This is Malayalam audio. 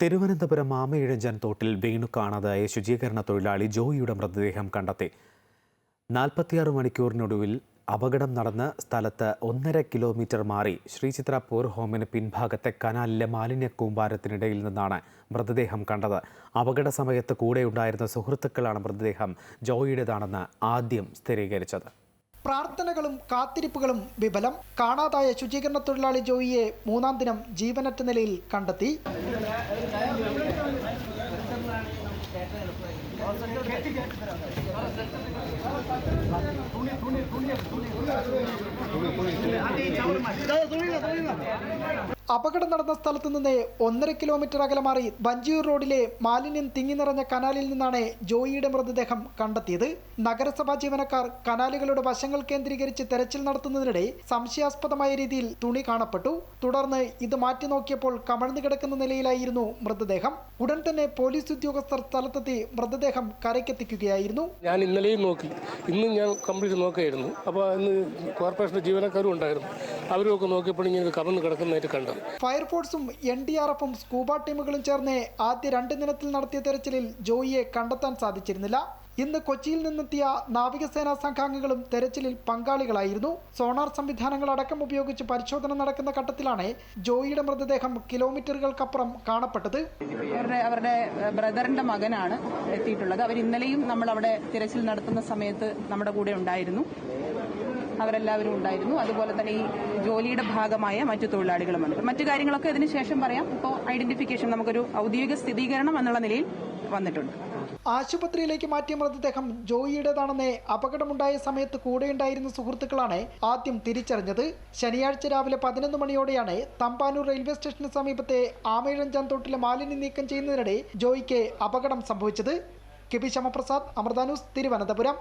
തിരുവനന്തപുരം മാമയിഴഞ്ചൻ തോട്ടിൽ വീണു കാണാതായ ശുചീകരണ തൊഴിലാളി ജോയിയുടെ മൃതദേഹം കണ്ടെത്തി. നാൽപ്പത്തിയാറ് മണിക്കൂറിനൊടുവിൽ അപകടം നടന്ന സ്ഥലത്ത് ഒന്നര കിലോമീറ്റർ മാറി ശ്രീചിത്ര പൂർ ഹോമിന് പിൻഭാഗത്തെ കനാലിലെ മാലിന്യ കൂമ്പാരത്തിനിടയിൽ നിന്നാണ് മൃതദേഹം കണ്ടത്. അപകട സമയത്ത് കൂടെയുണ്ടായിരുന്ന സുഹൃത്തുക്കളാണ് മൃതദേഹം ജോയിയുടേതാണെന്ന് ആദ്യം സ്ഥിരീകരിച്ചത്. പ്രാർത്ഥനകളും കാത്തിരിപ്പുകളും വിഫലം. കാണാതായ ശുചീകരണ തൊഴിലാളി ജോയിയെ മൂന്നാം ദിനം ജീവനറ്റ നിലയിൽ കണ്ടെത്തി. അപകടം നടന്ന സ്ഥലത്തു നിന്ന് ഒന്നര കിലോമീറ്റർ അകലെ മാറി ബഞ്ചൂർ റോഡിലെ മാലിന്യം തിങ്ങി നിറഞ്ഞ കനാലിൽ നിന്നാണ് ജോയിയുടെ മൃതദേഹം കണ്ടെത്തിയത്. നഗരസഭാ ജീവനക്കാർ കനാലുകളുടെ വശങ്ങൾ കേന്ദ്രീകരിച്ച് തെരച്ചിൽ നടത്തുന്നതിനിടെ സംശയാസ്പദമായ രീതിയിൽ തുണി കാണപ്പെട്ടു. തുടർന്ന് ഇത് മാറ്റി നോക്കിയപ്പോൾ കമഴ്ന്നു കിടക്കുന്ന നിലയിലായിരുന്നു മൃതദേഹം. ഉടൻ തന്നെ പോലീസ് ഉദ്യോഗസ്ഥർ സ്ഥലത്തെത്തി മൃതദേഹം കരയ്ക്കെത്തിക്കുകയായിരുന്നു. ഞാൻ ഇന്നലെയും നോക്കി. ഇന്നും ഞാൻ കംപ്ലീറ്റ് നോക്കുകയായിരുന്നു അപ്പോൾ ഇന്ന് കോർപ്പറേഷന്റെ ജീവനക്കാരും ഉണ്ടായിരുന്നു. അവരുമൊക്കെ നോക്കിയപ്പോൾ ഇങ്ങനെ കമന്ന് കിടക്കുന്നതായിട്ട് ഫയർഫോഴ്സും എൻ ഡി ആർ എഫും സ്കൂബ ടീമുകളും ചേർന്ന് ആദ്യ രണ്ട് ദിനത്തിൽ നടത്തിയ തെരച്ചിലിൽ ജോയിയെ കണ്ടെത്താൻ സാധിച്ചിരുന്നില്ല. ഇന്ന് കൊച്ചിയിൽ നിന്നെത്തിയ നാവികസേനാ സംഘാംഗങ്ങളും തെരച്ചിലിൽ പങ്കാളികളായിരുന്നു. സോണാർ സംവിധാനങ്ങൾ അടക്കം ഉപയോഗിച്ച് പരിശോധന നടക്കുന്ന ഘട്ടത്തിലാണ് ജോയിയുടെ മൃതദേഹം കിലോമീറ്ററുകൾക്കപ്പുറം കാണപ്പെട്ടത്. അവരുടെ അവരുടെ ബ്രദറിന്റെ മകനാണ് എത്തിയിട്ടുള്ളത്. അവർ ഇന്നലെയും നമ്മൾ അവിടെ തിരച്ചിൽ നടത്തുന്ന സമയത്ത് നമ്മുടെ കൂടെ ഉണ്ടായിരുന്നു. അവരെല്ലാവരും ഉണ്ടായിരുന്നു. അതുപോലെ തന്നെ ഈ ജോലിയുടെ ഭാഗമായ മറ്റു തൊഴിലാളികളും വന്നിട്ട്. മറ്റു കാര്യങ്ങളൊക്കെ ഇതിന് ശേഷം പറയാം. ഇപ്പോൾ ഐഡന്റിഫിക്കേഷൻ നമുക്കൊരു ഔദ്യോഗിക സ്ഥിരീകരണം എന്നുള്ള നിലയിൽ വന്നിട്ടുണ്ട്. ആശുപത്രിയിലേക്ക് മാറ്റിയ മൃതദേഹം ജോയിയുടേതാണെന്ന് അപകടമുണ്ടായ സമയത്ത് കൂടെയുണ്ടായിരുന്ന സുഹൃത്തുക്കളാണ് ആദ്യം തിരിച്ചറിഞ്ഞത്. ശനിയാഴ്ച രാവിലെ പതിനൊന്ന് മണിയോടെയാണ് തമ്പാനൂർ റെയിൽവേ സ്റ്റേഷന് സമീപത്തെ ആമയിഴഞ്ചാൻ തോട്ടിലെ മാലിന്യം നീക്കം ചെയ്യുന്നതിനിടെ ജോയിക്ക് അപകടം സംഭവിച്ചത്. K P Shyamaprasad Amrita news Thiruvananthapuram.